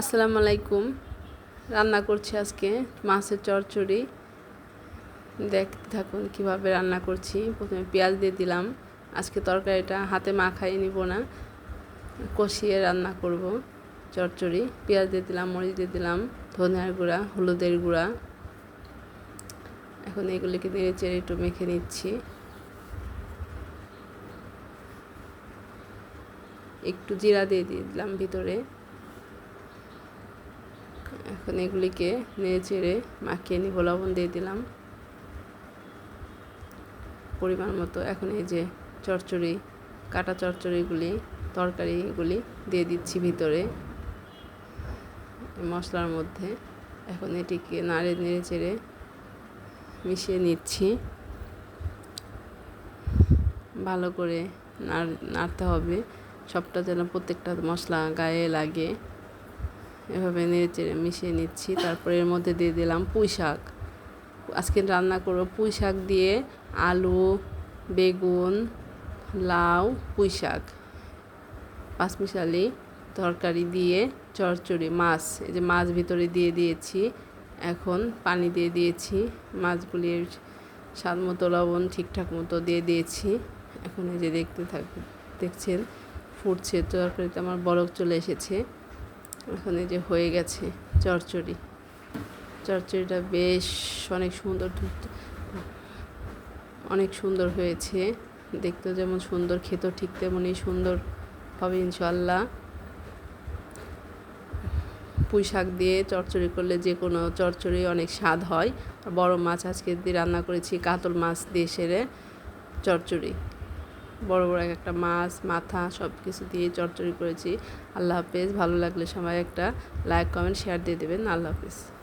আসসালামু আলাইকুম। রান্না করছি আজকে মাছের চচ্চড়ি দেখতে থাকুন কীভাবে রান্না করছি। প্রথমে পেঁয়াজ দিয়ে দিলাম। আজকে তরকারিটা হাতে মাখাই নিব না। কষিয়ে রান্না করব চচ্চড়ি পেঁয়াজ দিয়ে দিলাম, মরিচ দিয়ে দিলাম, ধনিয়ার গুঁড়া, হলুদের গুঁড়া। এখন এগুলিকে নেড়ে চেড়ে একটু মেখে নিচ্ছি। একটু জিরা দিয়ে দিয়ে দিলাম ভিতরে। এখন এগুলিকে নেড়ে চেড়ে মাখিয়ে নিব। লবণ দিয়ে দিলাম। পরিমাণ মতো এখন এই যে চচ্চড়ি কাটা চচ্চড়িগুলি তরকারিগুলি দিয়ে দিচ্ছি ভিতরে। মশলার মধ্যে এখন এটিকে নাড়ে নেড়ে চেড়ে মিশিয়ে নিচ্ছি। ভালো করে নাড়তে হবে। সবটা যেন প্রত্যেকটা মশলা গায়ে লাগে। এভাবে নেড়ে মিশিয়ে নিচ্ছি। তারপরে এর মধ্যে দিয়ে দিলাম পুঁই শাক। আজকে রান্না করব পুঁই শাক দিয়ে আলু, বেগুন, লাউ, পুঁই শাক। পাঁচমিশালি তরকারি দিয়ে চড়চড়ি মাছ। এই যে মাছ ভিতরে দিয়ে দিয়েছি। এখন পানি দিয়ে দিয়েছি। মাছগুলি স্বাদ মতো, লবণ ঠিকঠাক মতো দিয়ে দিয়েছি। এখন এই যে দেখতে থাক, দেখছেন, ফুটছে। তরকারিতে আমার বরফ চলে এসেছে। এই যে হয়ে গেছে চচ্চড়ি চচ্চড়িটা বেশ অনেক সুন্দর অনেক সুন্দর হয়েছে। দেখতেও যেমন সুন্দর, খেতেও ঠিক তেমনই সুন্দর হবে ইনশাল্লাহ পুঁই শাক দিয়ে চচ্চড়ি করলে যে কোনো চচ্চড়ি অনেক স্বাদ হয়। বড় মাছ আজকে দিয়ে রান্না করেছি, কাতল মাছ দিয়ে সেরে চচ্চড়ি বড় বড় এক একটা মাছ, মাথা সব কিছু দিয়ে চটচড়ি করেছি। আল্লাহ হাফেজ, ভালো লাগলে সবাই একটা লাইক কমেন্ট শেয়ার দিয়ে দেবেন। আল্লাহ হাফেজ।